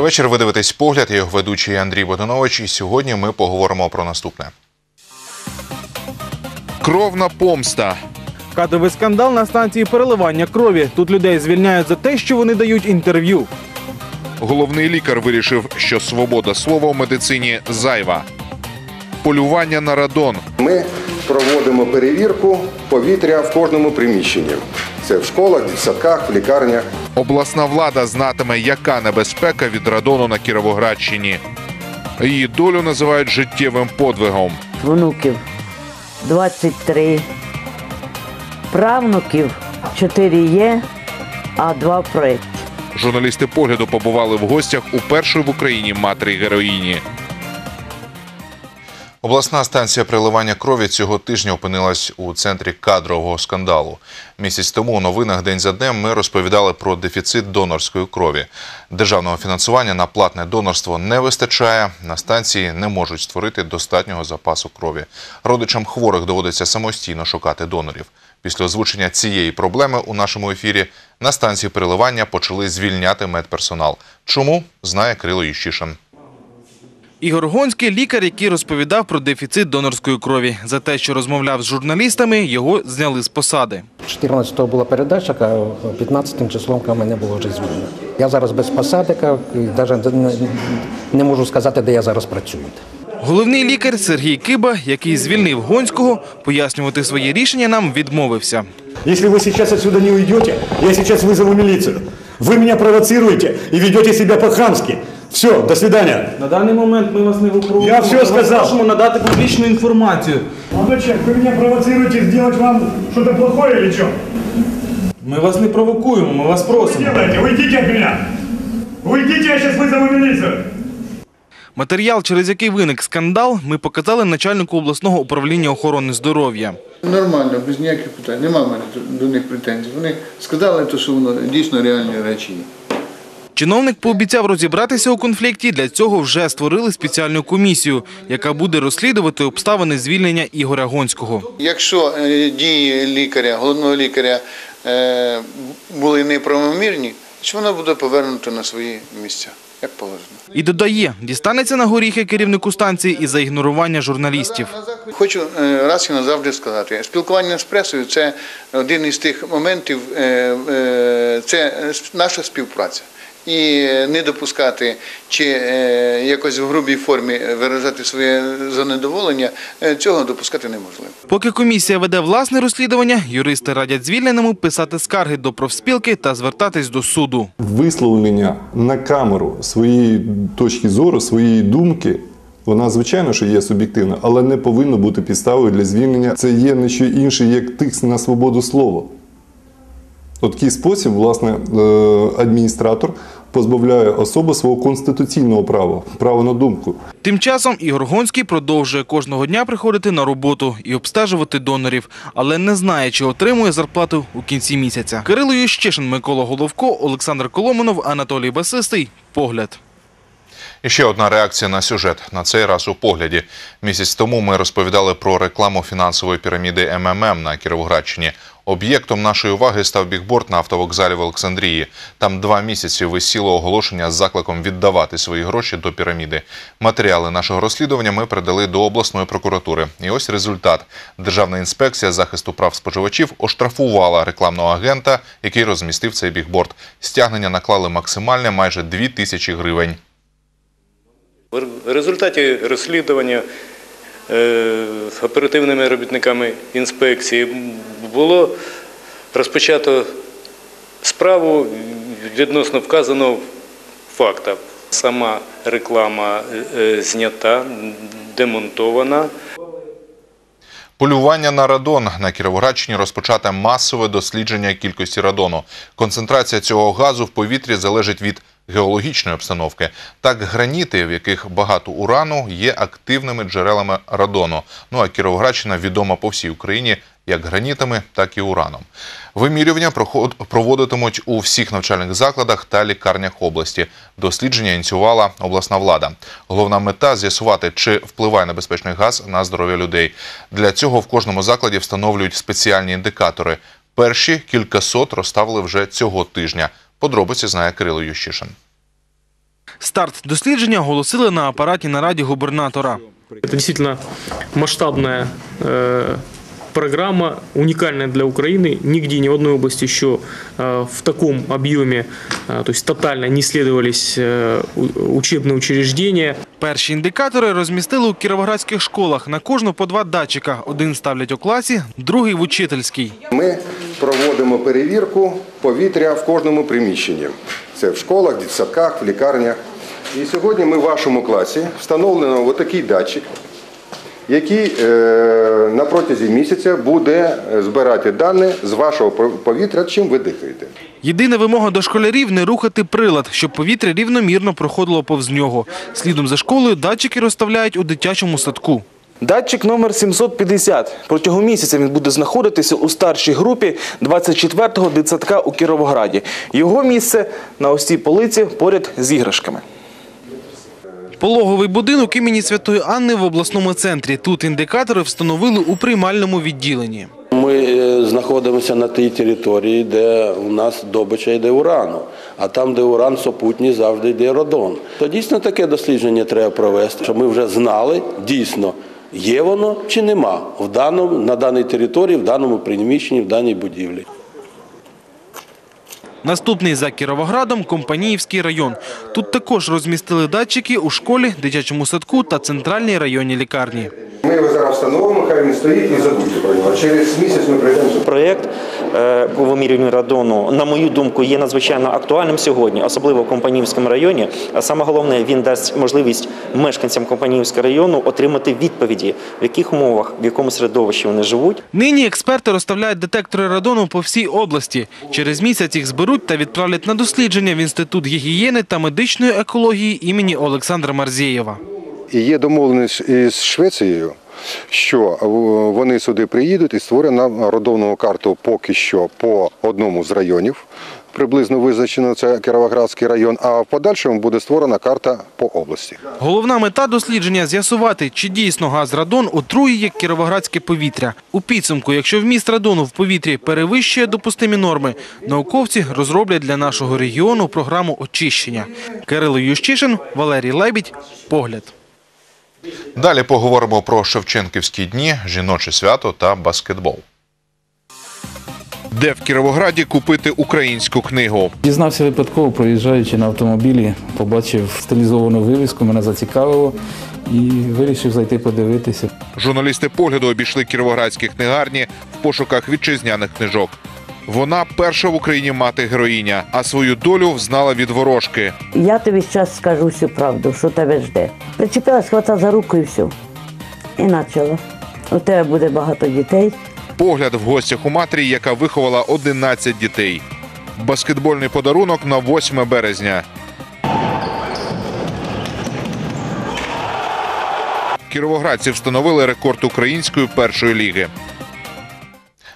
Добрий вечір. Ви дивитесь погляд. Я його ведучий Андрій Боданович. І сьогодні ми поговоримо про наступне. Кровна помста. Кадровий скандал на станції переливання крові. Тут людей звільняють за те, що вони дають інтерв'ю. Головний лікар вирішив, що свобода слова в медицині зайва. Полювання на радон. Ми проводимо перевірку повітря в кожному приміщенні. Це в школах, в садках, в лікарнях. Обласна влада знатиме, яка небезпека від радону на Кіровоградщині. Її долю називають життєвим подвигом. внуків 23, правнуків 4 є, а 2 в проєкті. Журналісти погляду побували в гостях у першої в Україні матері героїні. Обласна станція приливання крові цього тижня опинилась у центрі кадрового скандалу. Місяць тому у новинах день за днем ми розповідали про дефіцит донорської крові. Державного фінансування на платне донорство не вистачає. На станції не можуть створити достатнього запасу крові. Родичам хворих доводиться самостійно шукати донорів. Після озвучення цієї проблеми у нашому ефірі на станції переливання почали звільняти медперсонал. Чому знає Крило Ющишин. Ігор Гонський лікар, який розповідав про дефіцит донорської крові. За те, що розмовляв з журналістами, його зняли з посади. 14-го була передача, а 15-м числом мене було вже звільнено. Я зараз без посадика, і навіть не, не можу сказати, де я зараз працюю. Головний лікар Сергій Киба, який звільнив Гонського, пояснювати своє рішення нам відмовився. Если вы сейчас отсюда не уйдете, я сейчас вызову милицию. Вы меня провоцируете и ведете себя по-хамски. все, до свидания. На даний момент ми вас не випробуємо. Я все сказав. Можемо надати публічну інформацію. Молодой человек, вы меня провоцируете сделать вам что-то плохое или что? Ми вас не провокуємо, ми вас просимо. Делайте, уйдите от меня. Уйдите, я сейчас вызову милицию. Матеріал, через який виник скандал, ми показали начальнику обласного управління охорони здоров'я. Нормально, без ніяких питань. Нема в мене до них претензій. Вони сказали, те, що воно дійсно реальні речі є. Чиновник пообіцяв розібратися у конфлікті. Для цього вже створили спеціальну комісію, яка буде розслідувати обставини звільнення Ігоря Гонського. Якщо е, дії лікаря, головного лікаря е, були неправомірні, то воно буде повернуто на свої місця, як положено. І додає, дістанеться на горіхи керівнику станції і за ігнорування журналістів. Хочу е, раз і назавжди сказати, спілкування з пресою це один із тих моментів, це наша співпраця. І не допускати чи е, якось в грубій формі виражати своє занедоволення, е, цього допускати неможливо. Поки комісія веде власне розслідування, юристи радять звільненому писати скарги до профспілки та звертатись до суду. висловлення на камеру своєї точки зору, своєї думки. Вона, звичайно, що є суб'єктивна, але не повинна бути підставою для звільнення. Це є не що інше, як тиск на свободу слова. От такий спосіб, власне, е, адміністратор позбавляє особу свого конституційного права, права на думку. Тим часом Ігор Гонський продовжує кожного дня приходити на роботу і обстежувати донорів, але не знає, чи отримує зарплату у кінці місяця. Кирило Ющишин, Микола Головко, Олександр Коломонов, Анатолій Басистий. Погляд. І ще одна реакція на сюжет. На цей раз у погляді. Місяць тому ми розповідали про рекламу фінансової піраміди МММ на Кіровоградщині. Об'єктом нашої уваги став бігборд на автовокзалі в Олександрії. Там два місяці висіло оголошення з закликом віддавати свої гроші до піраміди. Матеріали нашого розслідування ми передали до обласної прокуратури. І ось результат. Державна інспекція захисту прав споживачів оштрафувала рекламного агента, який розмістив цей бігборд. Стягнення наклали максимальне майже 2 тисячі гривень. В результаті розслідування оперативними робітниками інспекції було розпочато справу відносно вказаного факта. Сама реклама е, знята, демонтована. Полювання на радон на Кіровоградщині розпочате масове дослідження кількості радону. Концентрація цього газу в повітрі залежить від геологічної обстановки. Так, граніти, в яких багато урану, є активними джерелами радону. Ну а Кіровоградщина відома по всій Україні як гранітами, так і ураном. Вимірювання проводитимуть у всіх навчальних закладах та лікарнях області. Дослідження ініціювала обласна влада. Головна мета з'ясувати, чи впливає небезпечний газ на здоров'я людей. Для цього в кожному закладі встановлюють спеціальні індикатори. Перші кількасот розставили вже цього тижня. Подробиці знає Кирило Ющишин. Старт дослідження оголосили на апаратній нараді губернатора. Это действительно масштабная э, программа, уникальная для Украины. Нигде, ни в одной области еще э, в таком объеме, э, то есть тотально не исследовались э, у- учебные учреждения. Перші індикатори розмістили у кіровоградських школах. На кожну по два датчика. Один ставлять у класі, другий в учительській. Ми проводимо перевірку повітря в кожному приміщенні. Це в школах, дитсадках, в лікарнях. І сьогодні ми в вашому класі встановлено отакий датчик, який е, на протязі місяця буде збирати дані з вашого повітря, чим ви дихаєте. Єдина вимога до школярів – не рухати прилад, щоб повітря рівномірно проходило повз нього. Слідом за школою датчики розставляють у дитячому садку. Датчик номер 750. Протягом місяця він буде знаходитися у старшій групі 24-го дитсадка у Кіровограді. Його місце на ось цій полиці поряд з іграшками. Пологовий будинок імені Святої Анни в обласному центрі. Тут індикатори встановили у приймальному відділенні. Ми е, знаходимося на тій території, де у нас добича йде урану, а там, де уран сопутній, завжди йде радон. То дійсно таке дослідження треба провести, щоб ми вже знали дійсно, є воно чи нема в даному, на даній території, в даному приміщенні, в даній будівлі. Наступний за Кіровоградом – Компаніївський район. Тут також розмістили датчики у школі, дитячому садку та центральній районній лікарні. Ми його зараз встановимо, хай він стоїть і забудьте про нього. Через місяць ми прийдемо. Проєкт е, по вимірюванню радону, на мою думку, є надзвичайно актуальним сьогодні, особливо в Компанівському районі. А саме головне, він дасть можливість мешканцям Компанівського району отримати відповіді, в яких умовах, в якому середовищі вони живуть. Нині експерти розставляють детектори радону по всій області. Через місяць їх зберуть та відправлять на дослідження в Інститут гігієни та медичної екології імені Олександра Марзєєва. І є домовленість із Швецією, що вони сюди приїдуть і створять нам родовну карту поки що по одному з районів. Приблизно визначено це Кіровоградський район, а в подальшому буде створена карта по області. Головна мета дослідження – з'ясувати, чи дійсно газ радон отруює кіровоградське повітря. У підсумку, якщо вміст радону в повітрі перевищує допустимі норми, науковці розроблять для нашого регіону програму очищення. Кирило Ющишин, Валерій Лебідь. Погляд. Далі поговоримо про Шевченківські дні, жіноче свято та баскетбол. Де в Кіровограді купити українську книгу? Дізнався випадково, проїжджаючи на автомобілі, побачив стилізовану вивіску, мене зацікавило і вирішив зайти подивитися. Журналісти погляду обійшли кіровоградські книгарні в пошуках вітчизняних книжок. Вона перша в Україні мати героїня, а свою долю взнала від ворожки. Я тобі зараз скажу всю правду, що тебе жде. Причепилась, хвата за руку і все. І почала. У тебе буде багато дітей. Погляд в гостях у матері, яка виховала 11 дітей. Баскетбольний подарунок на 8 березня. Кіровоградці встановили рекорд української першої ліги.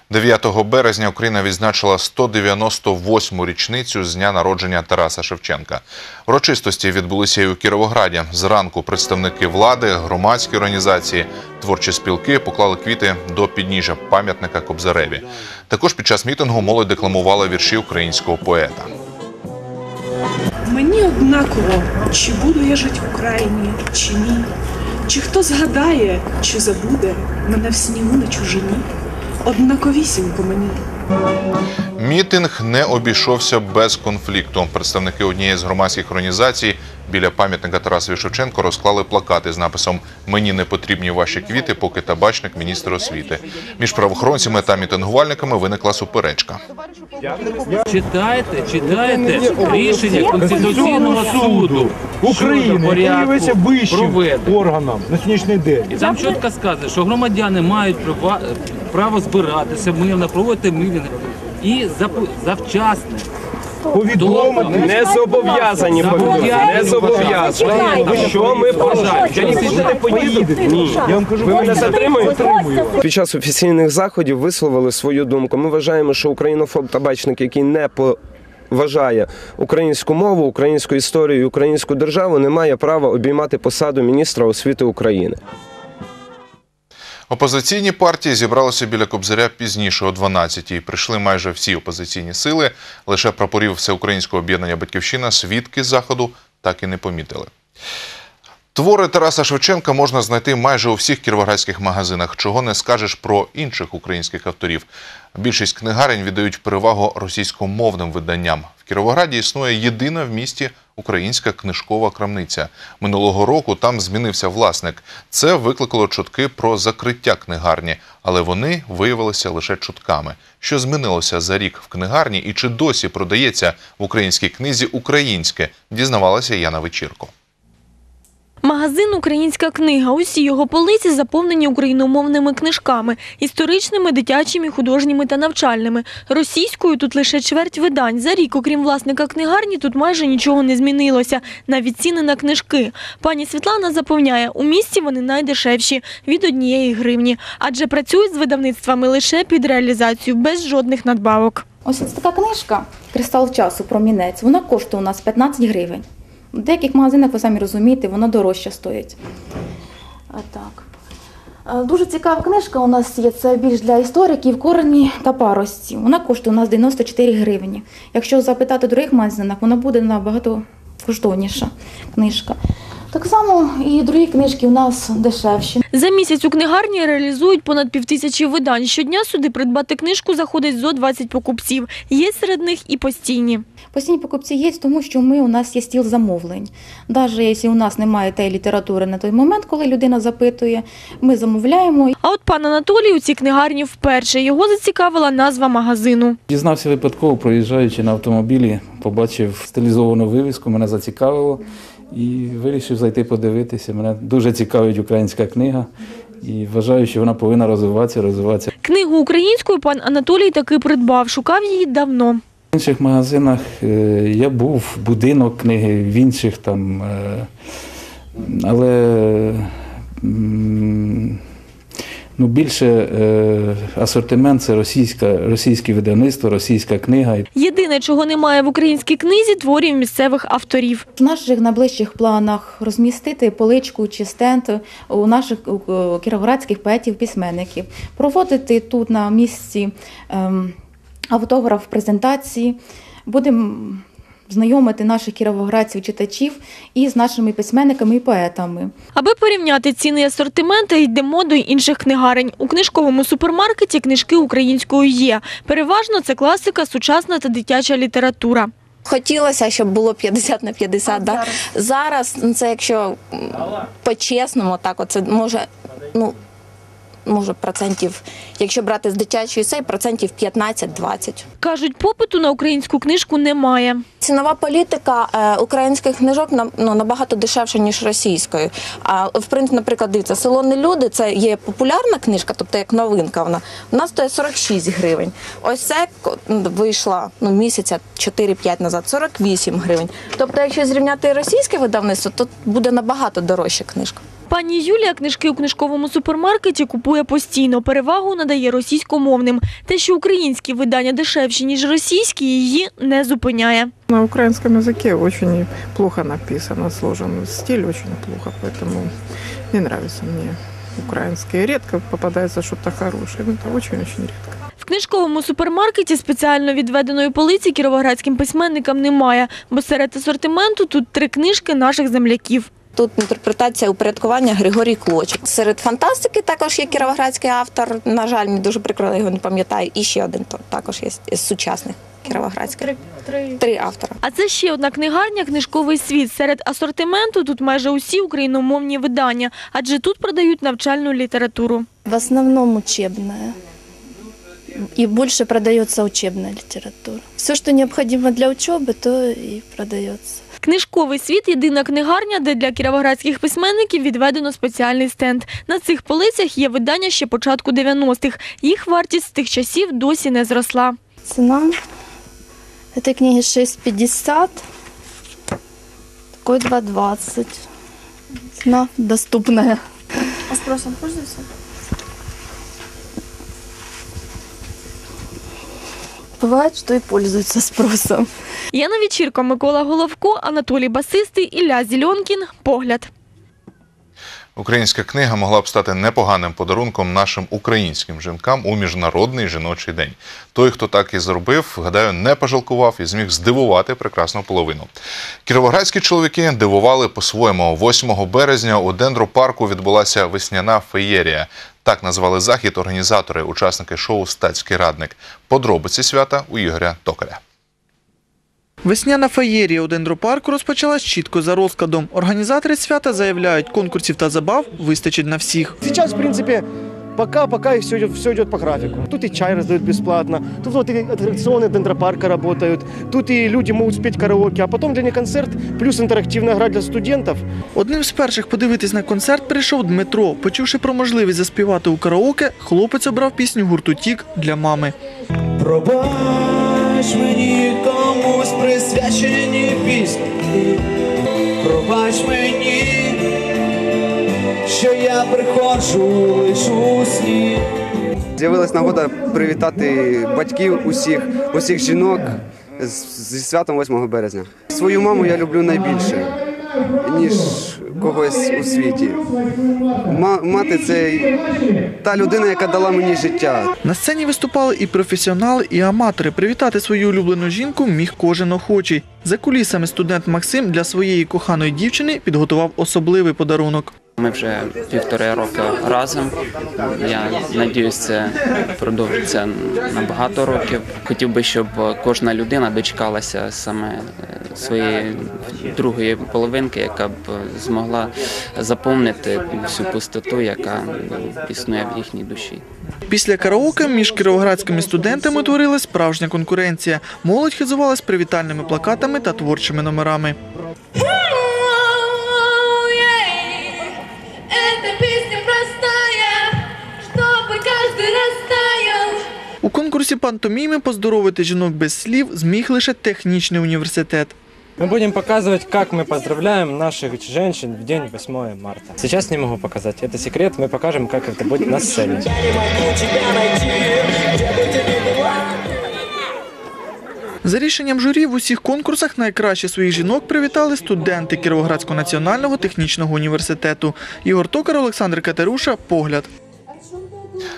9 березня Україна відзначила 198-му річницю з дня народження Тараса Шевченка. Урочистості відбулися і у Кіровограді. Зранку представники влади, громадські організації, творчі спілки поклали квіти до підніжжя пам'ятника Кобзареві. Також під час мітингу молодь декламувала вірші українського поета. Мені однаково, чи буду я жити в Україні, чи ні. Чи хто згадає, чи забуде мене в снігу на чужині. Однаковісінько мені. Мітинг не обійшовся без конфлікту. Представники однієї з громадських організацій біля пам'ятника Тарасові Шевченко розклали плакати з написом Мені не потрібні ваші квіти, поки табачник міністр освіти. Між правоохоронцями та мітингувальниками виникла суперечка. Читайте, читайте рішення Конституційного суду України, є вищим проведення. органом на сьогоднішній день. І там чітко сказано, що громадяни мають права- право збиратися мирно, проводити мітинги і завчасне. Повідомити. Не зобов'язані повідомити. Не зобов'язані. Що ми бажаємо? Я нікуди не поїду. Ні. Я вам кажу, Ви мене затримуєте? Під час офіційних заходів висловили свою думку. Ми вважаємо, що українофоб табачник, який не поважає українську мову, українську історію, і українську державу, не має права обіймати посаду міністра освіти України. Опозиційні партії зібралися біля Кобзаря пізніше о 12-й. Прийшли майже всі опозиційні сили. Лише прапорів Всеукраїнського об'єднання Батьківщина, свідки заходу так і не помітили. Твори Тараса Шевченка можна знайти майже у всіх кіровоградських магазинах. Чого не скажеш про інших українських авторів. Більшість книгарень віддають перевагу російськомовним виданням. В Кіровограді існує єдина в місті українська книжкова крамниця. Минулого року там змінився власник. Це викликало чутки про закриття книгарні, але вони виявилися лише чутками. Що змінилося за рік в книгарні і чи досі продається в українській книзі українське, дізнавалася Яна Вечірко. Магазин Українська книга. Усі його полиці заповнені україномовними книжками, історичними, дитячими, художніми та навчальними. Російською тут лише чверть видань. За рік, окрім власника книгарні, тут майже нічого не змінилося. Навіть ціни на книжки. Пані Світлана запевняє, у місті вони найдешевші від однієї гривні, адже працюють з видавництвами лише під реалізацію, без жодних надбавок. Ось така книжка Кристал часу промінець. Вона коштує у нас 15 гривень. В деяких магазинах, ви самі розумієте, вона дорожче стоїть. Так. Дуже цікава книжка у нас є. Це більш для істориків, корені та парості. Вона коштує у нас 94 гривні. Якщо запитати в других магазинах, вона буде набагато коштовніша книжка. Так само і другі книжки у нас дешевші. За місяць у книгарні реалізують понад півтисячі видань. Щодня сюди придбати книжку заходить зо 20 покупців. Є серед них і постійні. Постійні покупці є, тому що ми у нас є стіл замовлень. Навіть якщо у нас немає тієї літератури на той момент, коли людина запитує, ми замовляємо. А от пан Анатолій у цій книгарні вперше. Його зацікавила назва магазину. Дізнався випадково, проїжджаючи на автомобілі, побачив стилізовану вивіску, мене зацікавило і вирішив зайти подивитися. Мене дуже цікавить українська книга і вважаю, що вона повинна розвиватися, розвиватися. Книгу українською пан Анатолій таки придбав. Шукав її давно. В інших магазинах е, я був, будинок книги, в інших там. е, Але ну, більше е, асортимент це російська, російське видавництво, російська книга. Єдине, чого немає в українській книзі, творів місцевих авторів. В наших найближчих планах розмістити поличку чи стенд у наших кіровоградських поетів-письменників, проводити тут на місці ем, автограф презентації. Будемо знайомити наших кіровоградців читачів із нашими письменниками і поетами. Аби порівняти ціни і асортименти, йдемо до інших книгарень. У книжковому супермаркеті книжки українською є. Переважно це класика, сучасна та дитяча література. Хотілося, щоб було 50 на 50. Да? Зараз ну, це якщо по-чесному, так от це може, ну, може процентів, якщо брати з дитячої цей, процентів 15-20. Кажуть, попиту на українську книжку немає. Цінова політика е, українських книжок на- ну, набагато дешевша, ніж російської. А в принципі, наприклад, дивіться, село не люди це є популярна книжка, тобто як новинка. Вона вона стоїть 46 гривень. Ось це вийшла ну, місяця 4-5 назад, 48 гривень. Тобто, якщо зрівняти російське видавництво, то буде набагато дорожча книжка. Пані Юлія книжки у книжковому супермаркеті купує постійно. Перевагу надає російськомовним. Те, що українські видання дешевші, ніж російські, її не зупиняє. На украинском языке очень плохо написано, сложен стиль очень плохо, поэтому не нравится мне украинское. Редко попадается что-то хорошее, но это очень-очень редко. В книжковому супермаркеті спеціально відведеної полиці кіровоградським письменникам немає, бо серед асортименту тут три книжки наших земляків. Тут інтерпретація упорядкування Григорій Клочик. Серед фантастики також є кіровоградський автор. На жаль, мені дуже прикро, його не пам'ятаю. І ще один то- також є з сучасних кіровоградських. Три три автора. А це ще одна книгарня «Книжковий світ». Серед асортименту тут майже усі україномовні видання, адже тут продають навчальну літературу. В основном учебная. И больше продается учебная литература. Все, что необходимо для учебы, то и продается. Книжковий світ єдина книгарня, де для кіровоградських письменників відведено спеціальний стенд. На цих полицях є видання ще початку 90-х. Їх вартість з тих часів досі не зросла. Цена этой книги 6,50, такой 2,20. Цена доступная. А спросом пользуешься? Бывает, что и пользуются спросом. Яна Вечірко, Микола Головко, Анатолій Басистий, Ілля Зільонкін. Погляд. Українська книга могла б стати непоганим подарунком нашим українським жінкам у міжнародний жіночий день. Той, хто так і зробив, гадаю, не пожалкував і зміг здивувати прекрасну половину. Кіровоградські чоловіки дивували по-своєму. 8 березня у дендропарку відбулася весняна феєрія. Так назвали захід організатори, учасники шоу Статський радник. Подробиці свята у Ігоря Токаря. Весняна феєрія у дендропарку розпочалась чітко за розкладом. Організатори свята заявляють, конкурсів та забав вистачить на всіх. Сейчас, в принципе, пока-пока и все идет, все идет по графику. Тут и чай раздают бесплатно, тут вот и аттракционы дендропарка работают, тут и люди могут спеть караоке, а потом для них концерт, плюс интерактивная игра для студентов. Одним з перших подивитись на концерт прийшов Дмитро. Почувши про можливість заспівати у караоке, хлопець обрав пісню гурту Тік для мами. Пробач мені комусь присвячені пісні. Пробач мені, що я приходжу лиш у сні. З'явилась нагода привітати батьків усіх, усіх жінок зі святом 8 березня. Свою маму я люблю найбільше, ніж когось у світі. Ма- мати це та людина, яка дала мені життя. На сцені виступали і професіонали, і аматори. Привітати свою улюблену жінку міг кожен охочий. За кулісами студент Максим для своєї коханої дівчини підготував особливий подарунок. Ми вже півтори роки разом. Я надіюсь, це продовжиться на багато років. Хотів би, щоб кожна людина дочекалася саме е, своєї другої половинки, яка б змогла заповнити всю пустоту, яка існує в їхній душі. Після караоке між кіровоградськими студентами творилась справжня конкуренція. Молодь хизувалась привітальними плакатами та творчими номерами. У конкурсі пантоміми поздоровити жінок без слів зміг лише технічний університет. Мы будем показывать, как мы поздравляем наших женщин в день 8 марта. Сейчас не могу показать, это секрет, мы покажем, как это будет на сцене. За рішенням журі в усіх конкурсах найкраще своїх жінок привітали студенти Кіровоградського національного технічного університету. Ігор Токар, Олександр Катеруша. Погляд.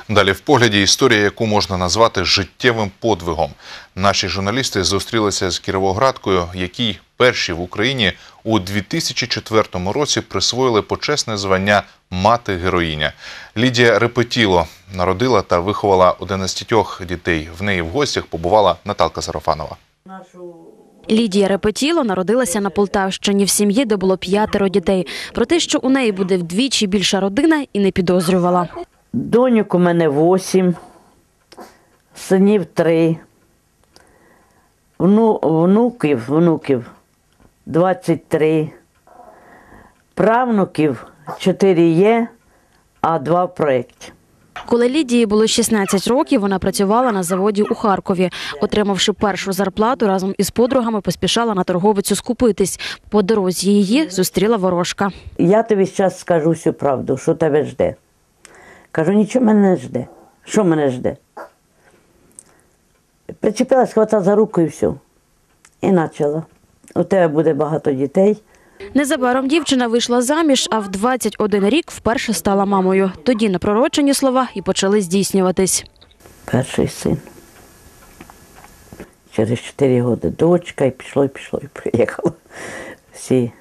Далі в погляді історія, яку можна назвати життєвим подвигом. Наші журналісти зустрілися з Кіровоградкою, якій перші в Україні у 2004 році присвоїли почесне звання мати героїня. Лідія Репетіло народила та виховала 11 дітей. В неї в гостях побувала Наталка Сарафанова. Лідія Репетіло народилася на Полтавщині в сім'ї, де було п'ятеро дітей. Про те, що у неї буде вдвічі більша родина, і не підозрювала. Доньок у мене восім, синів три, вну, внуків, внуків 23, правнуків 4 є, а два в проєкті. Коли Лідії було 16 років, вона працювала на заводі у Харкові. Отримавши першу зарплату, разом із подругами поспішала на торговицю скупитись. По дорозі її зустріла ворожка. Я тобі зараз скажу всю правду, що тебе жде. Кажу, нічого мене не жде. Що мене жде? Причепилась, хвата за руку і все. І почала. У тебе буде багато дітей. Незабаром дівчина вийшла заміж, а в 21 рік вперше стала мамою. Тоді напророчені слова і почали здійснюватись. Перший син. Через 4 роки дочка і пішло, і пішло, і приїхало. Всі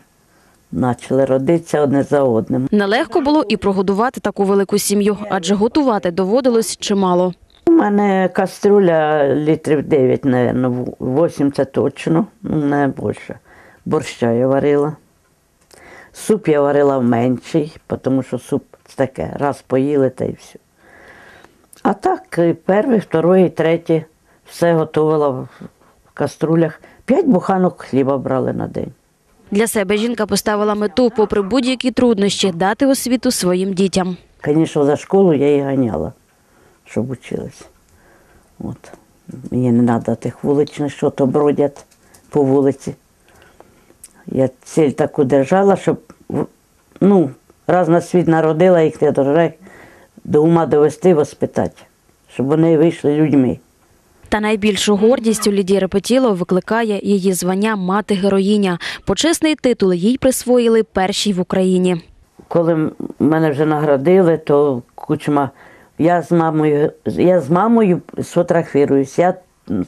почали родитися одне за одним. Нелегко було і прогодувати таку велику сім'ю, адже готувати доводилось чимало. У мене каструля літрів 9, мабуть, 8 це точно, ну не більше. Борща я варила. Суп я варила менший, тому що суп це таке, раз поїли та й все. А так, перший, другий, третій, все готувала в каструлях. П'ять буханок хліба брали на день. Для себе жінка поставила мету, попри будь-які труднощі, дати освіту своїм дітям. Звісно, за школу я її ганяла, щоб училась. От. Мені не треба тих вуличних, що то бродять по вулиці. Я ціль таку держала, щоб ну, раз на світ народила їх не до ума довести, воспитати, щоб вони вийшли людьми. Та найбільшу гордість у Лідії Репетіло викликає її звання мати героїня. Почесний титул їй присвоїли першій в Україні. коли мене вже наградили, то кучма, я з мамою, я з мамою сфотографіруюсь, я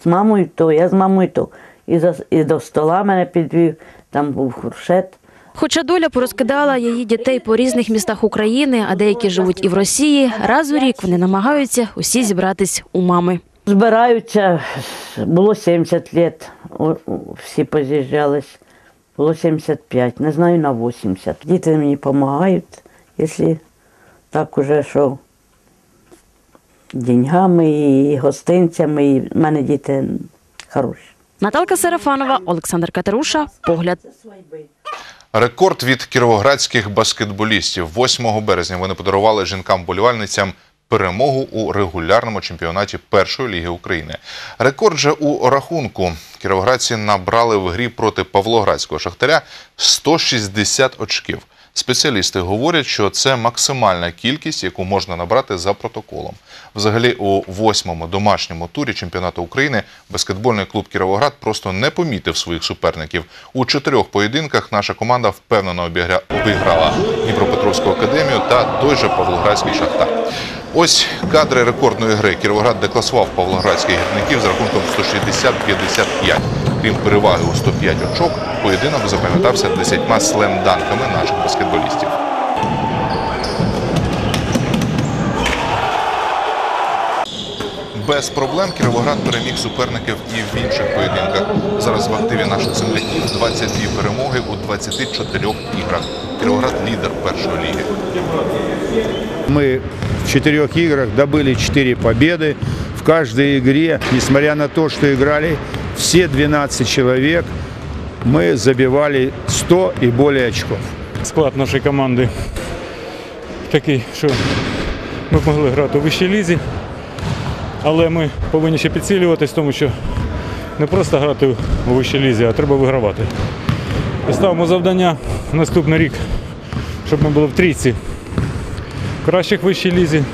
з мамою то, я з мамою то. І, за, і до стола мене підвів, там був хуршет. Хоча доля порозкидала її дітей по різних містах України, а деякі живуть і в Росії. Раз у рік вони намагаються усі зібратись у мами. Збираються, було 70 лет, всі поз'їжджались. Було 75, не знаю на 80. Діти мені допомагають, якщо так уже що деньгами і гостинцями. І в мене діти хороші. Наталка Серафанова, Олександр Катеруша. Погляд. Рекорд від кіровоградських баскетболістів. 8 березня вони подарували жінкам-болівальницям перемогу у регулярному чемпіонаті першої ліги України. Рекорд же у рахунку. Кіровоградці набрали в грі проти Павлоградського шахтаря 160 очків. Спеціалісти говорять, що це максимальна кількість, яку можна набрати за протоколом. Взагалі, у восьмому домашньому турі чемпіонату України баскетбольний клуб Кіровоград просто не помітив своїх суперників. У чотирьох поєдинках наша команда впевнено обігра- обіграла Дніпропетровську академію та той же Павлоградський шахтар. Ось кадри рекордної гри. Кіровоград декласував павлоградських гірників з рахунком 160-55. Крім переваги у 105 очок, поєдинок запам'ятався 10 слем-данками наших баскетболістів. Без проблем Кіровоград переміг суперників і в інших поєдинках. Зараз в активі наших земляків 22 перемоги у 24 іграх. Кіровоград лідер першої ліги. В четырех играх добыли четыре победы. В каждой игре, несмотря на то, что играли все 12 человек, мы забивали 100 и более очков. Склад нашої команди такий, що ми могли грати у вищій лізі, але ми повинні ще підсилюватись, тому що не просто грати у вищій лізі, а треба вигравати. І ставимо завдання наступний рік, щоб ми були в трійці кращих вищій лізі.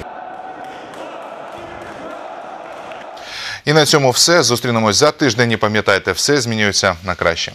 І на цьому все. Зустрінемось за тиждень. І пам'ятайте, все змінюється на краще.